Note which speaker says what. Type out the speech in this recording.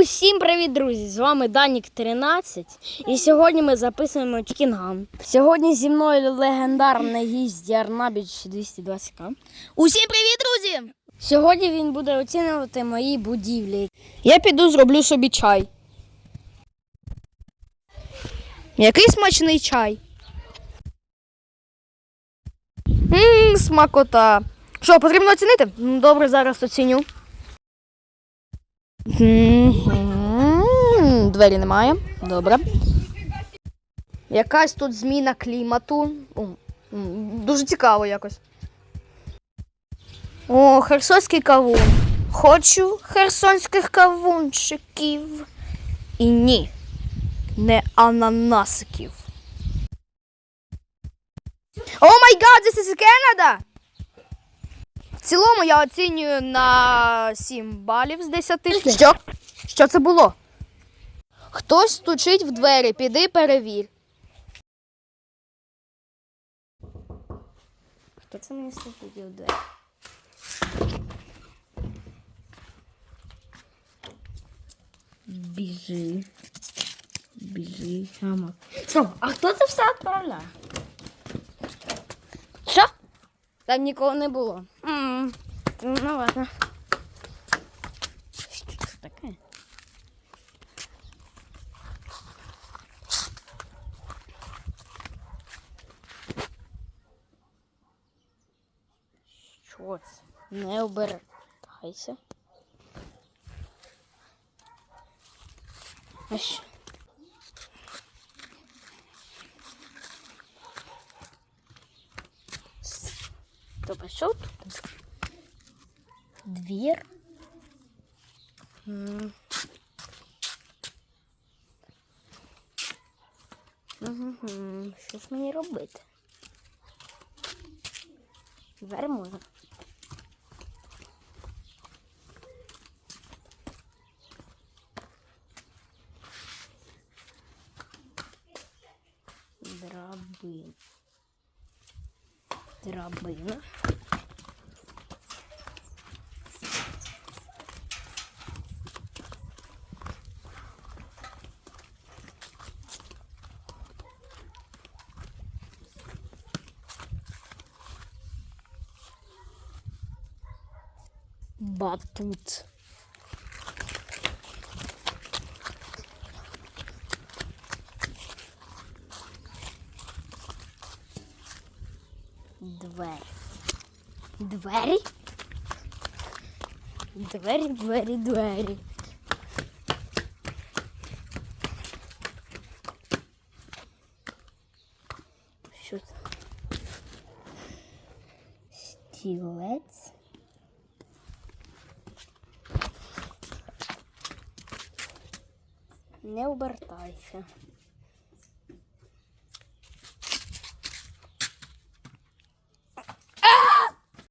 Speaker 1: Усім привіт, друзі! З вами Данік 13. І сьогодні ми записуємо Чікінгам. Сьогодні зі мною легендарний гість Ярнабіч 220к.
Speaker 2: Усім привіт, друзі!
Speaker 1: Сьогодні він буде оцінювати мої будівлі. Я піду зроблю собі чай.
Speaker 2: Який смачний чай.
Speaker 1: Ммм, смакота. Що, потрібно оцінити? Добре, зараз оціню. Двері немає. Добре. Якась тут зміна клімату. Дуже цікаво якось. О, херсонський кавун. Хочу херсонських кавунчиків. І ні. Не ананасиків. О май гад, this is Canada! В цілому я оцінюю на 7 балів з 10. Що? Що це було? Хтось стучить в двері, піди перевір. Хто це мені стучить в двері? Біжи. Біжи. Що? А хто це все відправляє? Що? Там нікого не було. м Ну ладно. Що це таке? Що це? Не обертайся. А що? А що тут? Двір. М. Що ж мені робити? Двері можна. Драбин. Драбина. Батут. Двері. Двері? Двері, двері, двері. Що це? Стілець. Не обертайся.